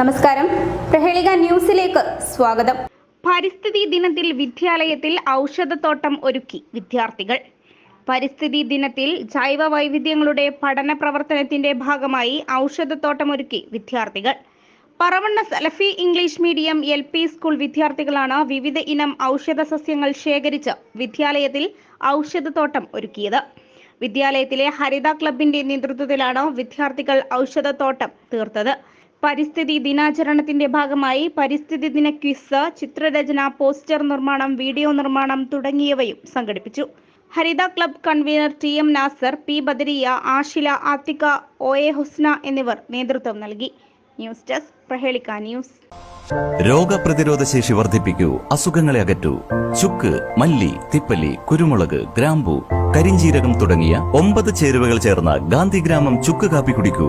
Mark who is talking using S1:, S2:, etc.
S1: നമസ്കാരം. പ്രഹേളിക ന്യൂസിലേക്ക് സ്വാഗതം.
S2: പരിസ്ഥിതി ദിനത്തിൽ വിദ്യാലയത്തിൽ ഔഷധത്തോട്ടം ഒരുക്കി വിദ്യാർത്ഥികൾ. പരിസ്ഥിതി ദിനത്തിൽ ജൈവ വൈവിധ്യങ്ങളുടെ പഠന പ്രവർത്തനത്തിന്റെ ഭാഗമായി ഔഷധത്തോട്ടം ഒരുക്കി വിദ്യാർത്ഥികൾ. Paravanna Salafi English medium L P school വിദ്യാർത്ഥികളാണ് വിവിധ ഇനം ഔഷധ സസ്യങ്ങൾ ശേഖരിച്ച് വിദ്യാലയത്തിൽ ഔഷധത്തോട്ടം ഒരുക്കിയത്. വിദ്യാലയത്തിലെ ഹരിത ക്ലബിന്റെ നേതൃത്വത്തിലാണ് വിദ്യാർത്ഥികൾ ഔഷധത്തോട്ടം തീർത്തത്. പരിസ്ഥിതി ദിനാചരണത്തിന്റെ ഭാഗമായി പരിസ്ഥിതി ദിന ക്വിസ് ചിത്രരചന പോസ്റ്റർ നിർമ്മാണം വീഡിയോ നിർമ്മാണം തുടങ്ങിയവയും സംഘടിപ്പിച്ചു. Haritha club convener T M Nasar P Badariya Ashila Athika O A Husna എന്നിവർ നേതൃത്വം നൽകി. News desk Prahelika news.
S3: രോഗപ്രതിരോധ ശേഷി വർദ്ധിപ്പിക്കൂ അസുഖങ്ങളെ അകറ്റൂ. ചുക്ക് മല്ലി തിപ്പല്ലി കുരുമുളക് ഗ്രാമ്പു കരിഞ്ചീരകം തുടങ്ങിയ ഒമ്പത് ചേരുവകൾ ചേർന്ന ഗാന്ധിഗ്രാമം ചുക്ക് കാപ്പി കുടിക്കൂ.